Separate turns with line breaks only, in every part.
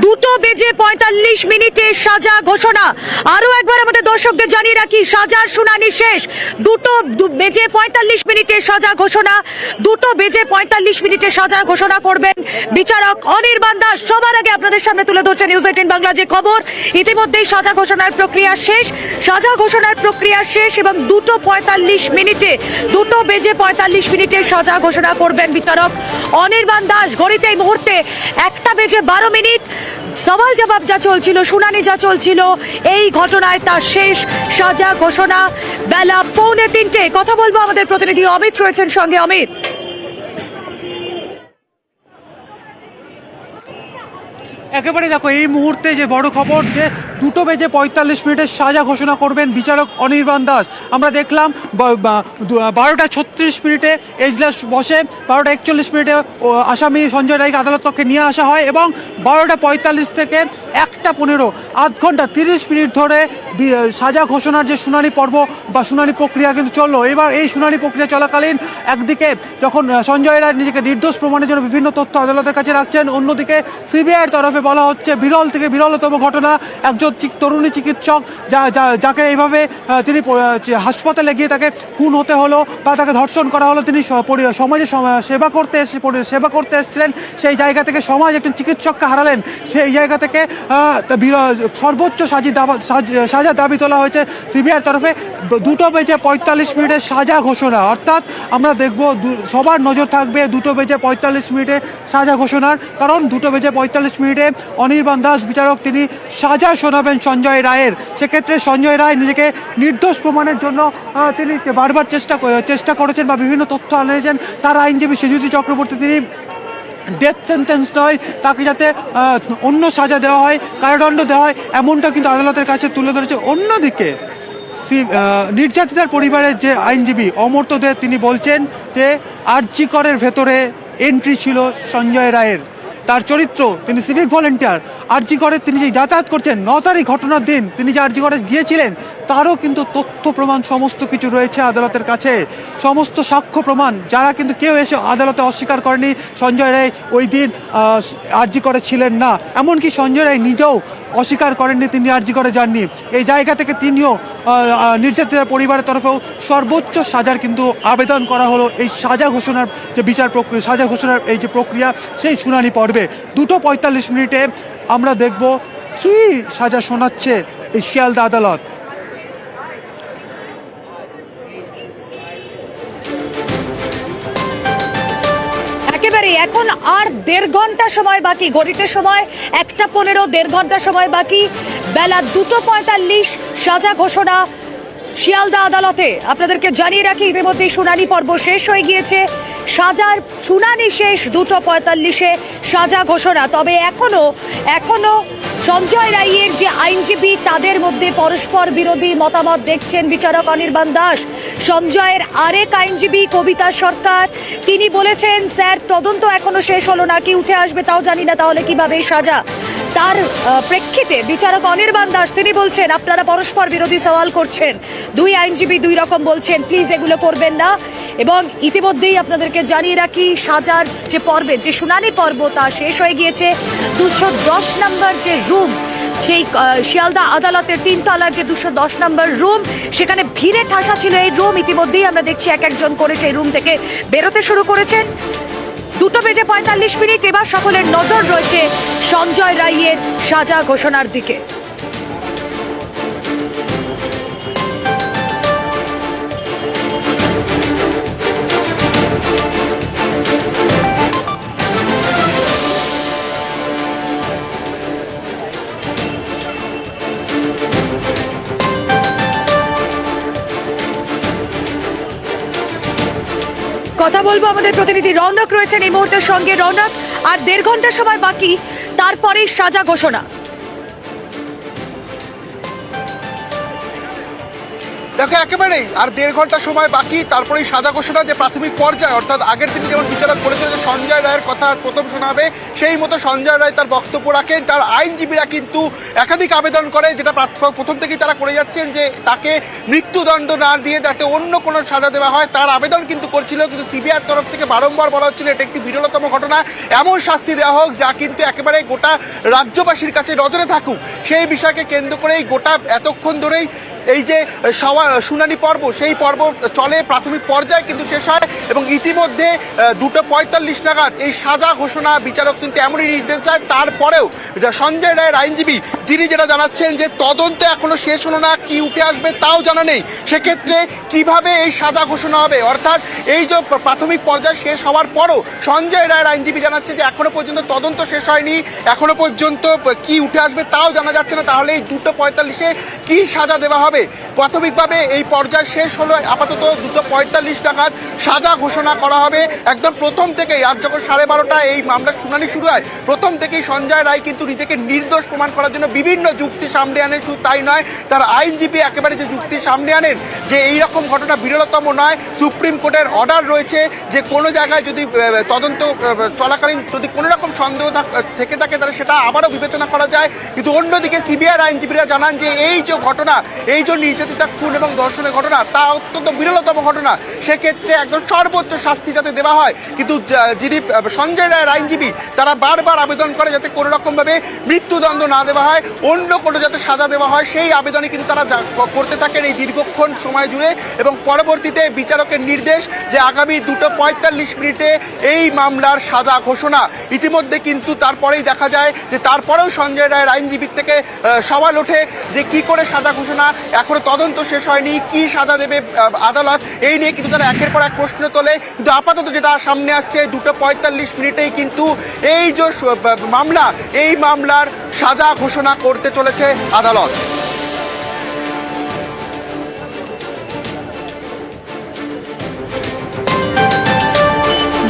দুটো বেজে পঁয়তাল্লিশ মিনিটে সাজা ঘোষণা। আরও একবার আমাদের দর্শকদের জানিয়ে রাখি, সাজার শুনানি শেষ। দুটো বেজে পঁয়তাল্লিশ মিনিটে সাজা ঘোষণা, দুটো বেজে পঁয়তাল্লিশ মিনিটে সাজা ঘোষণা করবেন বিচারক অনির্বাণ দাস সবার আগে আপনাদের সামনে তুলে ধরছে নিউজ এইটিন বাংলা যে খবর। ইতিমধ্যেই সাজা ঘোষণার প্রক্রিয়া শেষ। সাজা ঘোষণার প্রক্রিয়া শেষ এবং দুটো পঁয়তাল্লিশ মিনিটে, দুটো বেজে পঁয়তাল্লিশ মিনিটে সাজা ঘোষণা করবেন বিচারক অনির্বাণ দাস ঘড়িতে এই মুহূর্তে একটা বেজে বারো মিনিট। সওয়াল জবাব যা চলছিল, শুনানি যা চলছিল, এই ঘটনায় তার শেষ সাজা ঘোষণা। বেলা পৌনে তিনটে, কথা বলব আমাদের প্রতিনিধি অমিত রয়েছেন সঙ্গে। অমিত।
একেবারে দেখো, এই মুহূর্তে যে বড় খবর যে দুটো বেজে পঁয়তাল্লিশ মিনিটের সাজা ঘোষণা করবেন বিচারক অনির্বাণ দাস। আমরা দেখলাম বারোটা ছত্রিশ মিনিটে এজলাস বসে, বারোটা একচল্লিশ মিনিটে আসামি সঞ্জয় রায়কে আদালত কক্ষে নিয়ে আসা হয় এবং বারোটা পঁয়তাল্লিশ থেকে একটা পনেরো, আধ ঘণ্টা তিরিশ মিনিট ধরে সাজা ঘোষণার যে শুনানি পর্ব বা শুনানি প্রক্রিয়া কিন্তু চলল। এবার এই শুনানি প্রক্রিয়া চলাকালীন একদিকে যখন সঞ্জয় রায় নিজেকে নির্দোষ প্রমাণের জন্য বিভিন্ন তথ্য আদালতের কাছে রাখছেন, অন্যদিকে সিবিআইয়ের তরফে বলা হচ্ছে বিরল থেকে বিরলতম ঘটনা, একজন তরুণী চিকিৎসক যা যাকে এইভাবে তিনি হাসপাতালে গিয়ে তাকে খুন হতে হলো বা তাকে ধর্ষণ করা হলো, তিনি সমাজে সেবা করতে সেবা করতে এসেছিলেন, সেই জায়গা থেকে সমাজ একজন চিকিৎসককে হারালেন, সেই জায়গা থেকে সর্বোচ্চ সাজি সাজ- দাবি তোলা হয়েছে সিবিআইয়ের তরফে। দুটো বেজে পঁয়তাল্লিশ মিনিটের সাজা ঘোষণা। অর্থাৎ আমরা দেখব সবার নজর থাকবে দুটো বেজে পঁয়তাল্লিশ মিনিটে সাজা ঘোষণার। কারণ দুটো বেজে পঁয়তাল্লিশ মিনিটে অনির্বাণ দাস বিচারক তিনি সাজা শোনাবেন সঞ্জয় রায়ের। সেক্ষেত্রে সঞ্জয় রায় নিজেকে নির্দোষ প্রমাণের জন্য তিনি বারবার চেষ্টা চেষ্টা করেছেন বা বিভিন্ন তথ্য আনিয়েছেন। তার আইনজীবী সেজুতি চক্রবর্তী তিনি ডেথ সেন্টেন্স নয়, তাকে যাতে অন্য সাজা দেওয়া হয়, কারাদণ্ড দেওয়া হয়, এমনটা কিন্তু আদালতের কাছে তুলে ধরেছে। অন্যদিকে নির্যাতিতার পরিবারের যে আইনজীবী অমর্ত্য দে, তিনি বলছেন যে আর্যিকরের ভেতরে এন্ট্রি ছিল সঞ্জয় রায়ের। তার চরিত্র, তিনি সিভিক ভলেন্টিয়ার আরজি করে তিনি যে যাতায়াত করছেন, ন তারিখ ঘটনার দিন তিনি যে আরজি করে গিয়েছিলেন, তারও কিন্তু তথ্য প্রমাণ সমস্ত কিছু রয়েছে আদালতের কাছে। সমস্ত সাক্ষ্য প্রমাণ, যারা কিন্তু কেউ এসে আদালতে অস্বীকার করেনি, সঞ্জয় রায় ওই দিন আরজি করে ছিলেন না। এমনকি সঞ্জয় রায় নিজেও অস্বীকার করেননি, তিনি আরজি করে যাননি। এই জায়গা থেকে তিনিও নির্যাতিতার পরিবারের তরফেও সর্বোচ্চ সাজার কিন্তু আবেদন করা হলো। এই সাজা ঘোষণার যে বিচার প্রক্রিয়া, সাজা ঘোষণার এই যে প্রক্রিয়া, সেই শুনানি পর্বে দুটো পঁয়তাল্লিশ মিনিটে আমরা দেখব কি সাজা শোনাচ্ছে এই শিয়ালদা আদালত।
এখন আর দেড় ঘণ্টা সময় বাকি, ঘড়িতে সময় একটা পনেরো, দেড় ঘণ্টা সময় বাকি। বেলা দুটো পঁয়তাল্লিশ, সাজা ঘোষণা শিয়ালদা আদালতে। আপনাদেরকে জানিয়ে রাখি, ইতিমধ্যেই শুনানি পর্ব শেষ হয়ে গিয়েছে। সাজার শুনানি শেষ দুটো পঁয়তাল্লিশে সাজা ঘোষণা। তবে এখনও এখনও সঞ্জয় রাইয়ের যে আইনজীবী, তাদের মধ্যে পরস্পর বিরোধী মতামত দেখছেন বিচারক অনির্বাণ দাস। সঞ্জয়ের আরেক আইনজীবী, কবিতা সরকার, তিনি বলেছেন, স্যার, তদন্ত এখনও শেষ হলো না, কি উঠে আসবে তাও জানি না, তাহলে কীভাবে সাজা? তার প্রেক্ষিতে বিচারক অনির্বাণ দাস, তিনি বলছেন, আপনারা পরস্পর বিরোধী সওয়াল করছেন। দুই আইনজীবী দুই রকম বলছেন, প্লিজ এগুলো করবেন না। এবং ইতিমধ্যেই আপনাদেরকে জানিয়ে রাখি, সাজার যে পর্বে যে শুনানি পর্ব তা শেষ হয়ে গিয়েছে। দুশো দশ নম্বর যে রুম, সেই শিয়ালদা আদালতের তিনতলার যে দুশো দশ নম্বর রুম, সেখানে ভিড়ে ঠাসা ছিল এই রুম। ইতিমধ্যেই আমরা দেখছি এক একজন করে সেই রুম থেকে বেরোতে শুরু করেছেন। দুটো বেজে পঁয়তাল্লিশ মিনিট, এবার সকলের নজর রয়েছে সঞ্জয় রাইয়ের সাজা ঘোষণার দিকে। আমাদের প্রতিনিধি রৌনক রয়েছেন এই মুহূর্তের সঙ্গে। রৌনক, আর দেড় ঘণ্টা সময় বাকি, তারপরেই সাজা ঘোষণা।
দেখো, একেবারেই। আর দেড় ঘণ্টা সময় বাকি তারপরেই সাজা ঘোষণা যে প্রাথমিক পর্যায়ে, অর্থাৎ আগের দিনে যেমন বিচারক বলেছিল যে সঞ্জয় রায়ের কথা প্রথম শোনা হবে সেই মতো সঞ্জয় রায় তার বক্তব্য রাখেন। তার আইনজীবীরা কিন্তু একাধিক আবেদন করে, যেটা প্রাথ- প্রথম থেকেই তারা করে যাচ্ছেন যে তাকে মৃত্যুদণ্ড না দিয়ে যাতে অন্য কোনো সাজা দেওয়া হয়। তার আবেদন কিন্তু করছিল, কিন্তু সিবিআইয়ের তরফ থেকে বারংবার বলা হচ্ছিল এটা একটি বিরলতম ঘটনা। এমন শাস্তি দেওয়া হোক যা কিন্তু একেবারে গোটা রাজ্যবাসীর কাছে নজরে থাকুক। সেই বিষয়কে কেন্দ্র করেই গোটা এতক্ষণ ধরেই এই যে সওয়া শুনানি পর্ব, সেই পর্ব চলে, প্রাথমিক পর্যায়ে কিন্তু শেষ হয় এবং ইতিমধ্যে দুটো পঁয়তাল্লিশ নাগাদ এই সাজা ঘোষণা বিচারক কিন্তু এমনই নির্দেশ দেয়। তারপরেও যা সঞ্জয় রায়ের আইনজীবী, তিনি যেটা জানাচ্ছেন যে তদন্ত এখনও শেষ হলো না, কি উঠে আসবে তাও জানা নেই। সেক্ষেত্রে কীভাবে এই সাজা ঘোষণা হবে? অর্থাৎ এই যে প্রাথমিক পর্যায় শেষ হওয়ার পরও সঞ্জয় রায়ের আইনজীবী জানাচ্ছে যে এখনও পর্যন্ত তদন্ত শেষ হয়নি, এখনও পর্যন্ত কি উঠে আসবে তাও জানা যাচ্ছে না। তাহলে এই দুটো পঁয়তাল্লিশে কি সাজা দেওয়া হবে? প্রাথমিকভাবে এই পর্যায় শেষ হলো। আপাতত দুটো পঁয়তাল্লিশ নাগাদ সাজা ঘোষণা করা হবে। একদম প্রথম থেকেই, আজ যখন সাড়ে বারোটা এই মামলার শুনানি শুরু হয়, প্রথম থেকেই সঞ্জয় রায় কিন্তু নিজেকে নির্দোষ প্রমাণ করার জন্য বিভিন্ন যুক্তি সামনে আনেন। শুধু তাই নয়, তার আইনজীবী একেবারে যে যুক্তি সামনে আনেন, যে এই রকম ঘটনা বিরলতম নয়, সুপ্রিম কোর্টের অর্ডার রয়েছে যে কোনো জায়গায় যদি তদন্ত চলাকালীন যদি কোনো রকম সন্দেহ থাক- থেকে থাকে, তাহলে সেটা আবারও বিবেচনা করা যায়। কিন্তু অন্যদিকে সিবিআই আইনজীবীরা জানান যে এই যে ঘটনা, এই যে নির্যাতিতা খুন এবং ধর্ষণের ঘটনা, তা অত্যন্ত বিরলতম ঘটনা। সেক্ষেত্রে একদম সর্বোচ্চ শাস্তি যাতে দেওয়া হয়। কিন্তু যিনি সঞ্জয় রায়ের আইনজীবী, তারা বারবার আবেদন করে যাতে কোনো রকমভাবে মৃত্যুদণ্ড না দেওয়া হয়, অন্য কোনো যাতে সাজা দেওয়া হয়, সেই আবেদনে কিন্তু তারা করতে থাকেন এই দীর্ঘক্ষণ সময় জুড়ে। এবং পরবর্তীতে বিচারকের নির্দেশ যে আগামী দুটো পঁয়তাল্লিশ মিনিটে এই মামলার সাজা ঘোষণা। ইতিমধ্যে কিন্তু তারপরেই দেখা যায় যে তারপরেও সঞ্জয় রায়ের আইনজীবীর থেকে সওয়াল ওঠে যে কি করে সাজা ঘোষণা, এখনও তদন্ত শেষ হয়নি, কি সাজা দেবে আদালত, এই নিয়ে কিন্তু তারা একের পর এক প্রশ্ন তোলে। কিন্তু আপাতত যেটা সামনে আসছে, দুটো পঁয়তাল্লিশ মিনিটেই কিন্তু এই যে মামলা, এই মামলার সাজা ঘোষণা করতে চলেছে আদালত।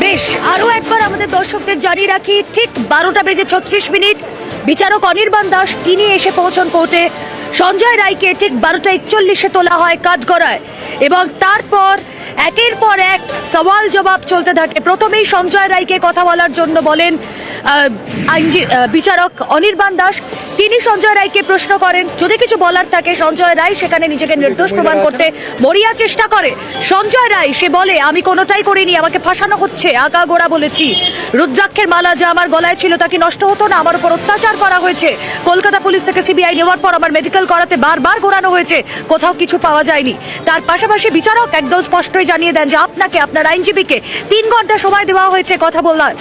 বেশ, আরও একবার আমাদের দর্শকদের জানিয়ে রাখি, ঠিক বারোটা বেজে ছত্রিশ মিনিট। বিচারক অনির্বাণ দাস তিনি এসে পৌঁছন কোর্টে। সঞ্জয় রায়কে ঠিক বারোটা একচল্লিশে তোলা হয় কাঠগড়ায়। এবং তারপর একের পর এক সওয়াল জবাব চলতে থাকে। প্রথমেই সঞ্জয় রায়কে কথা বলার জন্য বলেন বিচারক অনির্বাণ দাস, তিনি সঞ্জয় রায়কে প্রশ্ন করেন, যদি কিছু বলার থাকে, সঞ্জয় রায় সেখানে নিজেকে নির্দোষ প্রমাণ করতে মরিয়া চেষ্টা করে। সঞ্জয় রায়, সে বলে, আমি কোনোটাই করিনি, আমাকে ফাঁসানো হচ্ছে, আগা গোড়া বলেছি। রুদ্রাক্ষের মালা যা আমার গলায় ছিল, তা কি নষ্ট হতো না? আমার উপর অত্যাচার করা হয়েছে। কলকাতা পুলিশ থেকে সিবিআই নেওয়ার পর আমার মেডিকেল করাতে বারবার ঘোরানো হয়েছে। কোথাও কিছু পাওয়া যায়নি। তার পাশাপাশি বিচারক একদম স্পষ্টই জানিয়ে দেন যে, আপনাকে, আপনার আইনজীবীকে তিন ঘণ্টা সময় দেওয়া হয়েছে কথা বলার।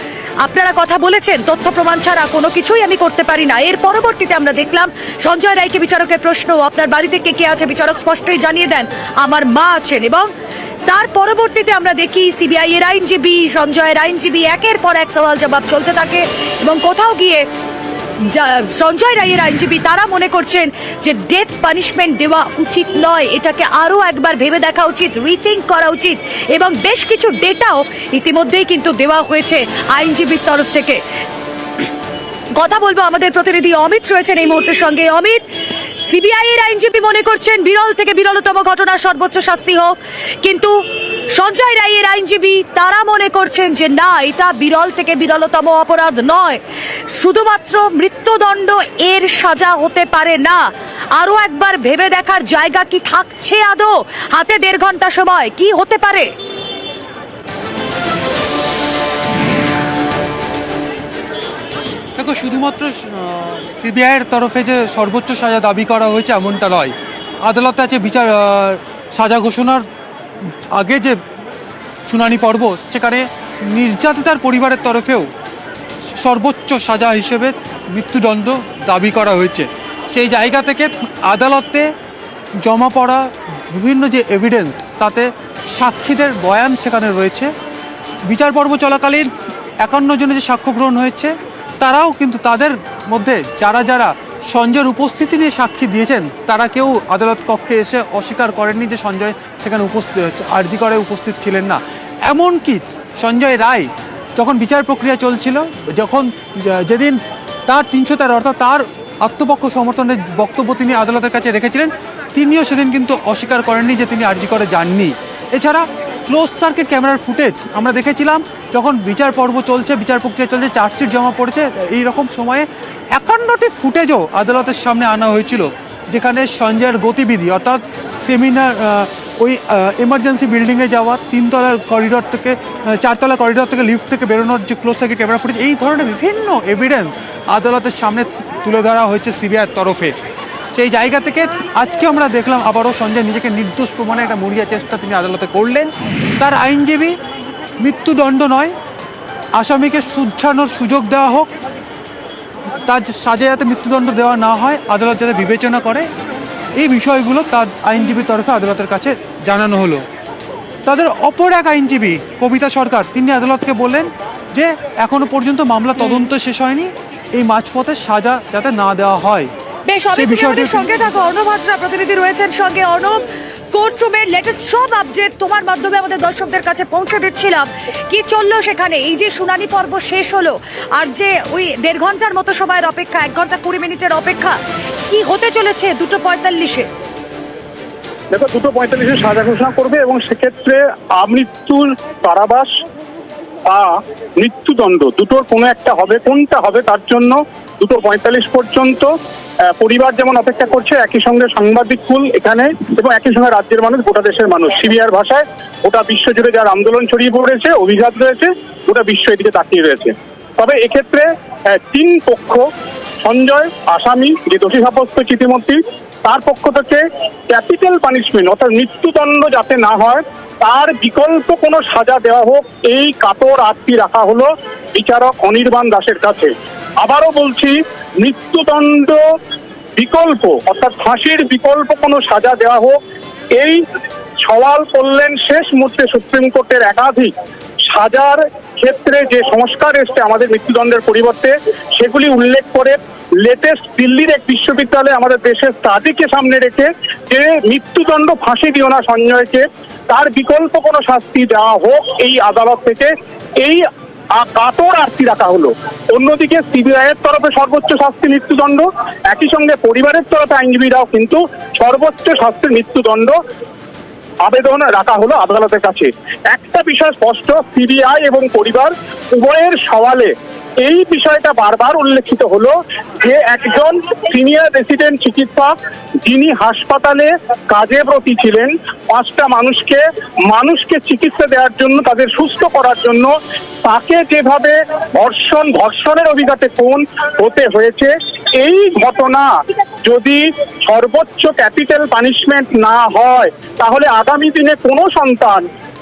আপনারা কথা বলেছেন, তথ্য প্রমাণ ছাড়া কোনো কিছুই আমি করতে পারি না। এর পরবর্তীতে আমরা দেখলাম, সঞ্জয় রায়কে বিচারকের প্রশ্ন আপনার বাড়িতে কে কে আছে বিচারক স্পষ্টই জানিয়ে দেন, আমার মা আছেন এবং তার পরবর্তীতে আমরা দেখি সিবিআই এর আইনজীবী, সঞ্জয়ের আইনজীবী, একের পর এক সওয়াল জবাব চলতে থাকে এবং কোথাও গিয়ে সঞ্জয় রায়ের আইনজীবী, তারা মনে করছেন যে ডেথ পানিশমেন্ট দেওয়া উচিত নয়। এটাকে আরও একবার ভেবে দেখা উচিত রিথিঙ্ক করা উচিত এবং বেশ কিছু ডেটাও ইতিমধ্যেই কিন্তু দেওয়া হয়েছে আইনজীবীর তরফ থেকে। কথা বলব আমাদের প্রতিনিধি অমিত রয়েছেন এই মুহূর্তের সঙ্গে। অমিত সিবিআই এর আইনজীবী মনে করছেন বিরল থেকে বিরলতম ঘটনা সর্বোচ্চ শাস্তি হোক, কিন্তু সঞ্জয় রায়ের আইনজীবী তারা মনে করছেন যে না, এটা বিরল থেকে বিরলতম অপরাধ নয়। শুধুমাত্র মৃত্যুদণ্ড এর সাজা হতে পারে না। আরও একবার ভেবে দেখার জায়গা কি থাকছে আদৌ? হাতে দেড় ঘণ্টা সময়, কি হতে পারে?
দেখো, শুধুমাত্র সিবিআইয়ের তরফে যে সর্বোচ্চ সাজা দাবি করা হয়েছে, এমনটা নয়। আদালতে আছে বিচার সাজা ঘোষণার আগে যে শুনানি পর্ব, সেখানে নির্যাতিতার পরিবারের তরফেও সর্বোচ্চ সাজা হিসেবে মৃত্যুদণ্ড দাবি করা হয়েছে। সেই জায়গা থেকে আদালতে জমা পড়া বিভিন্ন যে এভিডেন্স তাতে সাক্ষীদের বয়ান সেখানে রয়েছে। বিচার পর্ব চলাকালীন একান্ন জনের যে সাক্ষ্য গ্রহণ হয়েছে, তারাও কিন্তু তাদের মধ্যে যারা যারা সঞ্জয়ের উপস্থিতি নিয়ে সাক্ষী দিয়েছেন, তারা কেউ আদালত কক্ষে এসে অস্বীকার করেননি যে সঞ্জয় সেখানে উপস্থিত, আর্জি করে উপস্থিত ছিলেন না। এমনকি সঞ্জয় রায় যখন বিচার প্রক্রিয়া চলছিল, যখন যেদিন তার তিনশো তেরো অর্থাৎ তার আত্মপক্ষ সমর্থনের বক্তব্য তিনি আদালতের কাছে রেখেছিলেন, তিনিও সেদিন কিন্তু অস্বীকার করেননি যে তিনি আর্জি করে যাননি। এছাড়া ক্লোজ সার্কিট ক্যামেরার ফুটেজ আমরা দেখেছিলাম, যখন বিচার পর্ব চলছে, বিচার প্রক্রিয়া চলছে চার্জশিট জমা পড়েছে এই রকম সময়ে একান্নটি ফুটেজও আদালতের সামনে আনা হয়েছিল, যেখানে সঞ্জয়ের গতিবিধি, অর্থাৎ সেমিনার ওই এমার্জেন্সি বিল্ডিংয়ে যাওয়া, তিনতলার করিডর থেকে চারতলা করিডর থেকে লিফট থেকে বেরোনোর যে ক্লোজ সার্কিট ক্যামেরা ফুটেজ এই ধরনের বিভিন্ন এভিডেন্স আদালতের সামনে তুলে ধরা হয়েছে সিবিআইয়ের তরফে। সেই জায়গা থেকে আজকে আমরা দেখলাম আবারও সঞ্জয় নিজেকে নির্দোষ প্রমাণে একটা মরিয়া চেষ্টা তিনি আদালতে করলেন। তার আইনজীবী মৃত্যুদণ্ড নয়, আসামিকে শুধরানোর সুযোগ দেওয়া হোক, তার সাজা যাতে মৃত্যুদণ্ড দেওয়া না হয়, আদালত যাতে বিবেচনা করে, এই বিষয়গুলো তার আইনজীবীর তরফে আদালতের কাছে জানানো হলো। তাদের অপর এক আইনজীবী, কবিতা সরকার, তিনি আদালতকে বললেন যে, এখনও পর্যন্ত মামলা তদন্ত শেষ হয়নি, এই মাঝপথে সাজা যাতে না দেওয়া হয়।
বেশ অনেক সঙ্গে থাকো অর্ণব হাজরা প্রতিনিধি রয়েছেন সঙ্গে। অর্ণব কোর্টরুমের লেটেস্ট সব আপডেট তোমার মাধ্যমে আমাদের দর্শকদের কাছে পৌঁছে দিচ্ছিলাম। কি চলল সেখানে? এই যে শুনানি পর্ব শেষ হলো আর যে ওই দেড় ঘণ্টার মতো সময়ের অপেক্ষা এক ঘণ্টা কুড়ি মিনিটের অপেক্ষা কি হতে চলেছে দুটো পঁয়তাল্লিশে?
দেখো দুটো পঁয়তাল্লিশে সাজা ঘোষণা করবে এবং সেক্ষেত্রে আমৃত্যুর কারাবাস বা মৃত্যুদণ্ড দুটোর কোনো একটা হবে কোনটা হবে তার জন্য দুটো পঁয়তাল্লিশ পর্যন্ত পরিবার যেমন অপেক্ষা করছে, একই সঙ্গে সাংবাদিক কুল এখানে এবং একই সঙ্গে রাজ্যের মানুষ, গোটা দেশের মানুষ। সিবিআর ভাষায় গোটা বিশ্ব জুড়ে যার আন্দোলন ছড়িয়ে পড়েছে, অভিঘাত রয়েছে, গোটা বিশ্ব এদিকে তাকিয়ে রয়েছে। তবে এক্ষেত্রে তিন পক্ষ, সঞ্জয়, আসামি, যে দোষী সাব্যস্ত ইতিমধ্যে তার পক্ষ থেকে ক্যাপিটাল পানিশমেন্ট, অর্থাৎ মৃত্যুদণ্ড যাতে না হয়, তার বিকল্প কোনো সাজা দেওয়া হোক, এই কাতর আত্মি রাখা হলো বিচারক অনির্বাণ দাসের কাছে। আবারও বলছি, মৃত্যুদণ্ড বিকল্প, অর্থাৎ ফাঁসির বিকল্প কোনো সাজা দেওয়া হোক। এই সওয়াল করলেন শেষ মুহূর্তে সুপ্রিম কোর্টের একাধিক। সাজার ক্ষেত্রে যে সংস্কার এসছে আমাদের মৃত্যুদণ্ডের পরিবর্তে, সেগুলি উল্লেখ করে লেটেস্ট দিল্লির এক বিশ্ববিদ্যালয়ে আমাদের দেশের স্টাডিকে সামনে রেখে যে মৃত্যুদণ্ড ফাঁসি দিও না সঞ্জয়কে, তার বিকল্প কোনো শাস্তি দেওয়া হোক এই আদালত থেকে। এই কাতর আর্তি রাখা হলো। অন্যদিকে সিবিআই এর তরফে সর্বোচ্চ শাস্তি মৃত্যুদণ্ড, একই সঙ্গে পরিবারের তরফে আইনজীবীরাও কিন্তু সর্বোচ্চ শাস্তির মৃত্যুদণ্ড আবেদন রাখা হলো আদালতের কাছে। একটা বিষয় স্পষ্ট, সিবিআই এবং পরিবার উভয়ের সওয়ালে এই বিষয়টা বারবার উল্লেখিত হলো যে একজন সিনিয়র রেসিডেন্ট চিকিৎসক যিনি হাসপাতালে কাজে ব্রতী ছিলেন, পাঁচটা মানুষকে মানুষকে চিকিৎসা দেওয়ার জন্য, তাদের সুস্থ করার জন্য তাকে যেভাবে ধর্ষণ ধর্ষণের অভিঘাতে কোন হতে হয়েছে, এই ঘটনা যদি সর্বোচ্চ ক্যাপিটাল পানিশমেন্ট না হয়, তাহলে আগামী দিনে কোনো সন্তান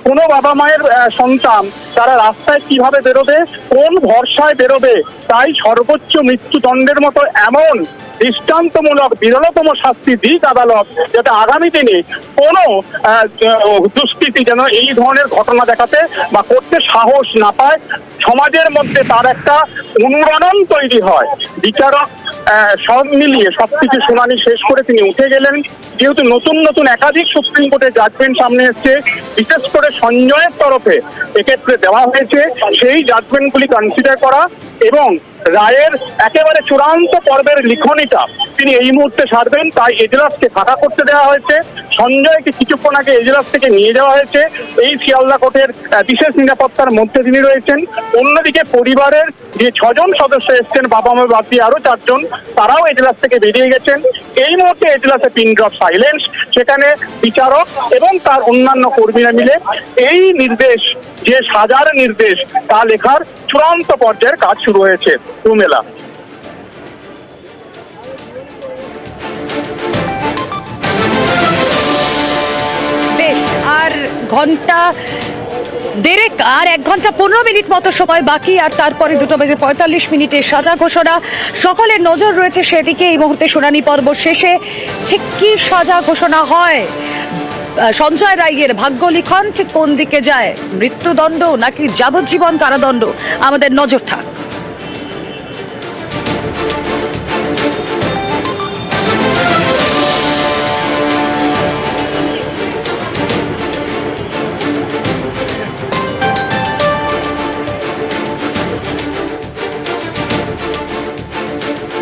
কোনো বাবা মায়ের সন্তান তারা রাস্তায় কীভাবে বেরোবে, কোন ভরসায় বেরোবে, তাই সর্বোচ্চ মৃত্যুদণ্ডের মতো এমন দৃষ্টান্তমূলক, বিরলতম শাস্তি দিক আদালত যাতে আগামী দিনে কোনো দুষ্কৃতি যেন এই ধরনের ঘটনা দেখাতে বা করতে সাহস না পায় সমাজের মধ্যে তার একটা অনুরণন তৈরি হয়। বিচারক সব মিলিয়ে সবকিছু শুনানি শেষ করে তিনি উঠে গেলেন। যেহেতু নতুন নতুন একাধিক সুপ্রিম কোর্টের জাজমেন্ট সামনে এসছে, বিশেষ করে সঞ্জয়ের তরফে এক্ষেত্রে দেওয়া হয়েছে সেই জাজমেন্টগুলি কনসিডার করা এবং রায়ের একেবারে চূড়ান্ত পর্বের লিখনিটা তিনি এই মুহূর্তে সারবেন। তাই এজলাসকে ফাঁকা করতে দেওয়া হয়েছে। সঞ্জয়কে কিছুক্ষণ আগে এজলাস থেকে নিয়ে যাওয়া হয়েছে। এই শিয়ালদা কোর্টের বিশেষ নিরাপত্তার মধ্যে তিনি রয়েছেন। অন্যদিকে পরিবারের যে ছজন সদস্য এসছেন, বাবা মা দিয়ে আরও চারজন, তারাও এজলাস থেকে বেরিয়ে গেছেন। এই মুহূর্তে এজলাসে পিন ড্রপ সাইলেন্স, সেখানে বিচারক এবং তার অন্যান্য কর্মীরা মিলে এই নির্দেশ, যে সাজার নির্দেশ, তা লেখার চূড়ান্ত পর্যায়ের কাজ শুরু হয়েছে রুমেলা
আর ঘণ্টা দেড়েক আর এক ঘণ্টা পনেরো মিনিট মতো সময় বাকি, আর তারপরে দুটো বেজে পঁয়তাল্লিশ মিনিটে সাজা ঘোষণা। সকলের নজর রয়েছে সেদিকে এই মুহূর্তে শুনানি পর্ব শেষে। ঠিক কি সাজা ঘোষণা হয়? সঞ্জয় রায়ের ভাগ্য লিখন ঠিক কোন দিকে যায়? মৃত্যুদণ্ড নাকি যাবজ্জীবন কারাদণ্ড? আমাদের নজর থাক।